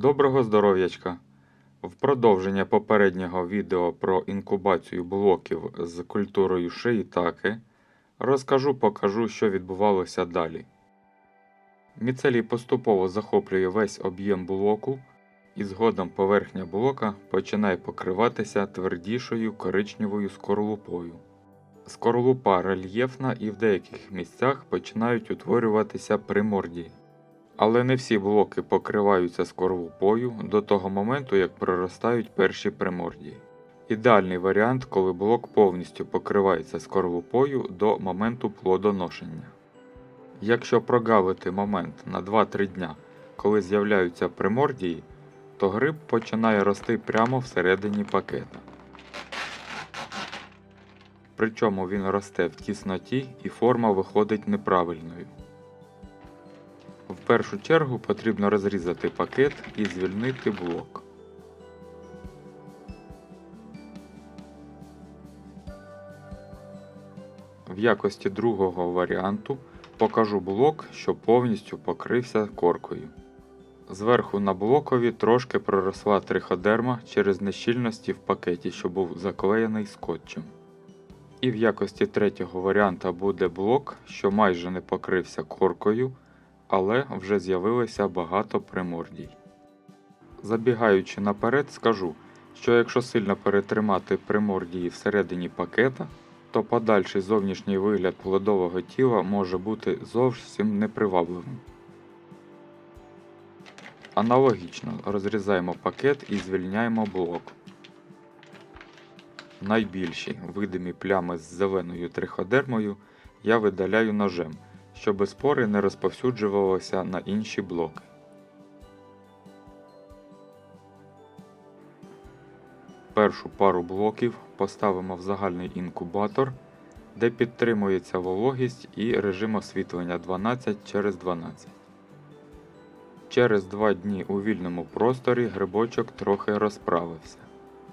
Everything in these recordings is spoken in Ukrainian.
Доброго здоров'ячка! В продовження попереднього відео про інкубацію блоків з культурою шиїтаки розкажу покажу, що відбувалося далі. Міцелій поступово захоплює весь об'єм блоку, і згодом поверхня блока починає покриватися твердішою коричневою скорлупою. Скорлупа рельєфна і в деяких місцях починають утворюватися примордії. Але не всі блоки покриваються скорлупою до того моменту, як проростають перші примордії. Ідеальний варіант, коли блок повністю покривається скорлупою до моменту плодоношення. Якщо прогавити момент на 2-3 дня, коли з'являються примордії, то гриб починає рости прямо всередині пакета. Причому він росте в тісноті і форма виходить неправильною. Першу чергу потрібно розрізати пакет і звільнити блок. В якості другого варіанту покажу блок, що повністю покрився коркою. Зверху на блокові трошки проросла триходерма через нещільності в пакеті, що був заклеєний скотчем. І в якості третього варіанта буде блок, що майже не покрився коркою, але вже з'явилося багато примордій. Забігаючи наперед, скажу, що якщо сильно перетримати примордії всередині пакета, то подальший зовнішній вигляд плодового тіла може бути зовсім непривабливим. Аналогічно розрізаємо пакет і звільняємо блок. Найбільші видимі плями з зеленою триходермою я видаляю ножем, щоб спори не розповсюджувалися на інші блоки. Першу пару блоків поставимо в загальний інкубатор, де підтримується вологість і режим освітлення 12 через 12. Через 2 дні у вільному просторі грибочок трохи розправився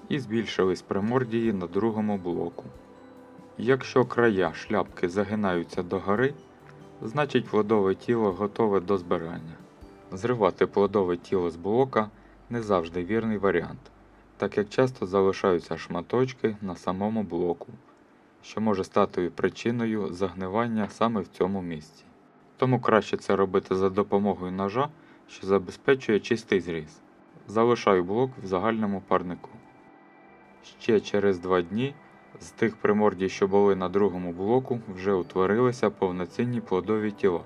і збільшились примордії на другому блоку. Якщо края шляпки загинаються догори, значить плодове тіло готове до збирання. Зривати плодове тіло з блока не завжди вірний варіант, так як часто залишаються шматочки на самому блоку, що може стати причиною загнивання саме в цьому місці. Тому краще це робити за допомогою ножа, що забезпечує чистий зріз. Залишаю блок в загальному парнику. Ще через два дні з тих примордій, що були на другому блоку, вже утворилися повноцінні плодові тіла.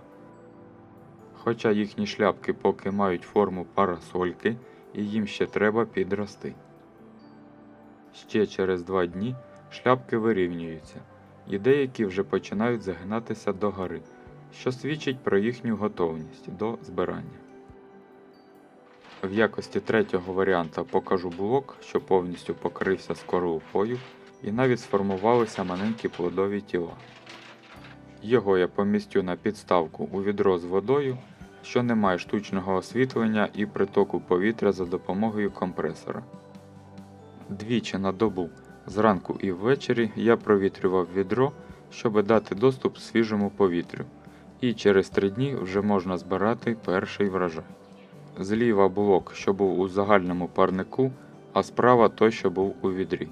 Хоча їхні шляпки поки мають форму парасольки і їм ще треба підрости. Ще через два дні шляпки вирівнюються, і деякі вже починають загинатися догори, що свідчить про їхню готовність до збирання. В якості третього варіанта покажу блок, що повністю покрився скорлупою і навіть сформувалися маленькі плодові тіла. Його я помістю на підставку у відро з водою, що не має штучного освітлення і притоку повітря за допомогою компресора. Двічі на добу, зранку і ввечері, я провітрював відро, щоб дати доступ свіжому повітрю, і через три дні вже можна збирати перший врожай. Зліва блок, що був у загальному парнику, а справа той, що був у відрі.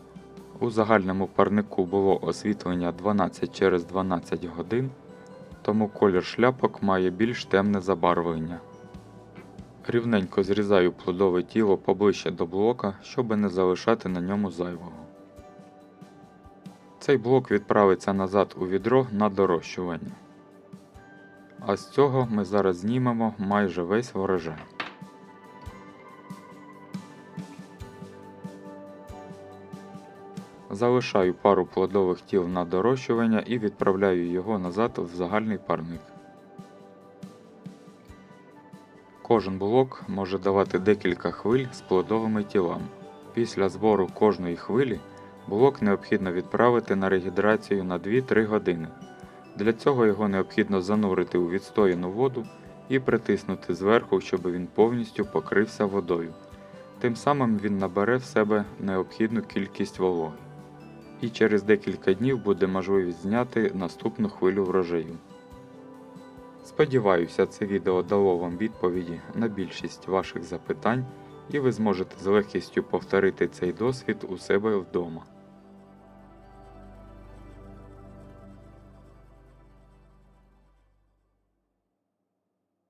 У загальному парнику було освітлення 12 через 12 годин, тому колір шляпок має більш темне забарвлення. Рівненько зрізаю плодове тіло поближче до блока, щоб не залишати на ньому зайвого. Цей блок відправиться назад у відро на дорощування. А з цього ми зараз знімемо майже весь врожай. Залишаю пару плодових тіл на дорощування і відправляю його назад в загальний парник. Кожен блок може давати декілька хвиль з плодовими тілами. Після збору кожної хвилі блок необхідно відправити на регідрацію на 2-3 години. Для цього його необхідно занурити у відстояну воду і притиснути зверху, щоб він повністю покрився водою. Тим самим він набере в себе необхідну кількість вологи і через декілька днів буде можливість зняти наступну хвилю врожаю. Сподіваюся, це відео дало вам відповіді на більшість ваших запитань, і ви зможете з легкістю повторити цей досвід у себе вдома.